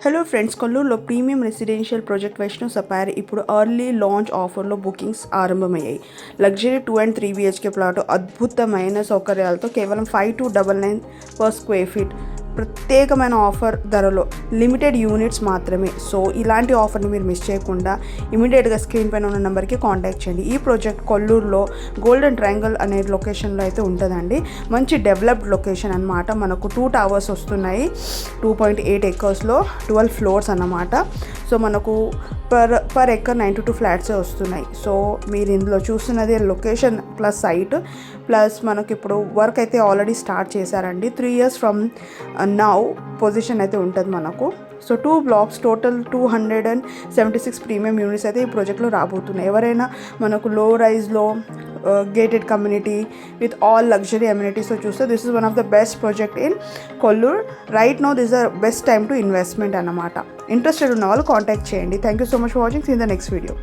Hello friends కొల్లూరులో premium residential project Vaishnav Sapphire ఇప్పుడు early launch ఆఫర్లో bookings ఆరంభమయ్యాయి. Luxury two and three BHK flat అద్భుతమైన సౌకర్యాలతో కేవలం five two double nine per square feet ప్రత్యేకమైన offer ధరలో లిమిటెడ్ యూనిట్స్ మాత్రమే. సో ఇలాంటి ఆఫర్ని మీరు మిస్ చేయకుండా ఇమీడియట్గా స్క్రీన్ పైన ఉన్న నెంబర్కి కాంటాక్ట్ చేయండి. ఈ ప్రాజెక్ట్ కొల్లూరులో గోల్డెన్ ట్రయాంగిల్ అనే లొకేషన్లో అయితే ఉంటుందండి. మంచి డెవలప్డ్ లొకేషన్ అన్నమాట. మనకు టూ టవర్స్ వస్తున్నాయి. టూ పాయింట్ ఎయిట్ ఎకర్స్లో ట్వెల్వ్ ఫ్లోర్స్ అన్నమాట. సో మనకు per per acre ninety two ఫ్లాట్సే వస్తున్నాయి. సో మీరు ఇందులో చూస్తున్నది లొకేషన్ ప్లస్ సైట్. ప్లస్ మనకి ఇప్పుడు వర్క్ అయితే ఆల్రెడీ స్టార్ట్ చేశారండి. Three years from now possession అయితే ఉంటుంది మనకు. So two blocks total two hundred and seventy six premium units అయితే ఈ ప్రాజెక్ట్లో రాబోతున్నాయి. ఎవరైనా మనకు low రైజ్లో gated community with all luxury అమ్యూనిటీస్తో చూస్తే this is one of the best project in Kollur right now this the best time to investment అన్నమాట. Interested ఉన్న వాళ్ళు కాంటాక్ట్ చేయండి. Thank you so much for watching see in the next video